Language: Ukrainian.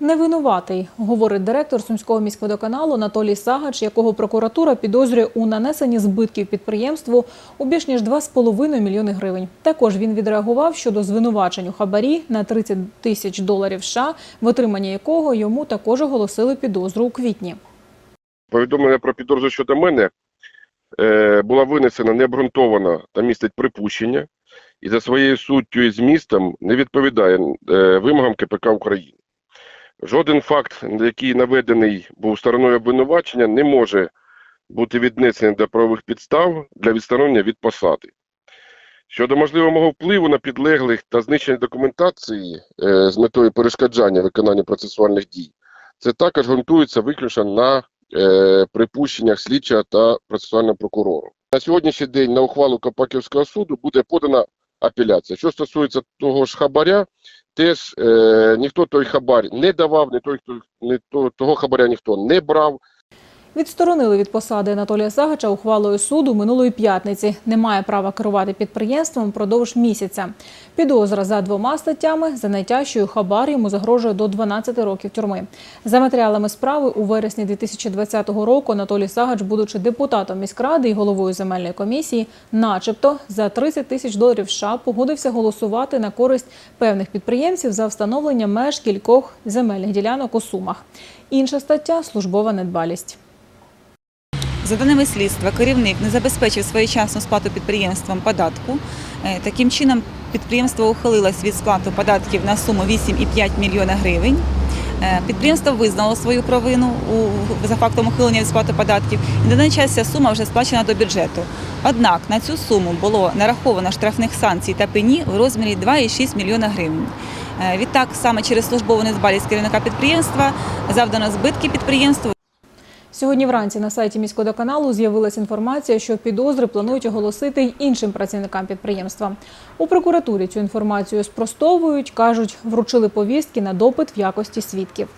Невинуватий, говорить директор Сумського міськводоканалу Анатолій Сагач, якого прокуратура підозрює у нанесенні збитків підприємству у більш ніж 2,5 мільйони гривень. Також він відреагував щодо звинувачень у хабарі на 30 тисяч доларів США, в отриманні якого йому також оголосили підозру у квітні. Повідомлення про підозру щодо мене е, була винесена необґрунтована та містить припущення, і за своєю суттю і змістом не відповідає е, вимогам КПК України. Жоден факт, який наведений був стороною обвинувачення, не може бути віднесений до правових підстав для відсторонення від посади. Щодо можливого впливу на підлеглих та знищення документації е, з метою перешкоджання виконання процесуальних дій, це також ґрунтується виключно на е, припущеннях слідчого та процесуального прокурору. На сьогоднішній день на ухвалу Копаківського суду буде подана апеляція. Що стосується того ж хабаря, теж е, ніхто той хабар не давав, не той, хто не то, того хабаря ніхто не брав. Відсторонили від посади Анатолія Сагача ухвалою суду минулої п'ятниці. Не має права керувати підприємством впродовж місяця. Підозра за двома статтями за найтяжчою хабар йому загрожує до 12 років тюрми. За матеріалами справи у вересні 2020 року Анатолій Сагач, будучи депутатом міськради і головою земельної комісії, начебто за 30 тисяч доларів США погодився голосувати на користь певних підприємців за встановлення меж кількох земельних ділянок у Сумах. Інша стаття службова недбалість. За даними слідства, керівник не забезпечив своєчасну сплату підприємствам податку. Е, Таким чином, підприємство ухилилось від сплати податків на суму 8,5 мільйона гривень. Е, Підприємство визнало свою провину за фактом ухилення від сплати податків, і на даний час ця сума вже сплачена до бюджету. Однак на цю суму було нараховано штрафних санкцій та пені у розмірі 2,6 мільйона гривень. Е, Відтак, саме через службову недбалість керівника підприємства завдано збитки підприємству Сьогодні вранці на сайті міськводоканалу з'явилася інформація, що підозри планують оголосити й іншим працівникам підприємства. У прокуратурі цю інформацію спростовують, кажуть, вручили повістки на допит в якості свідків.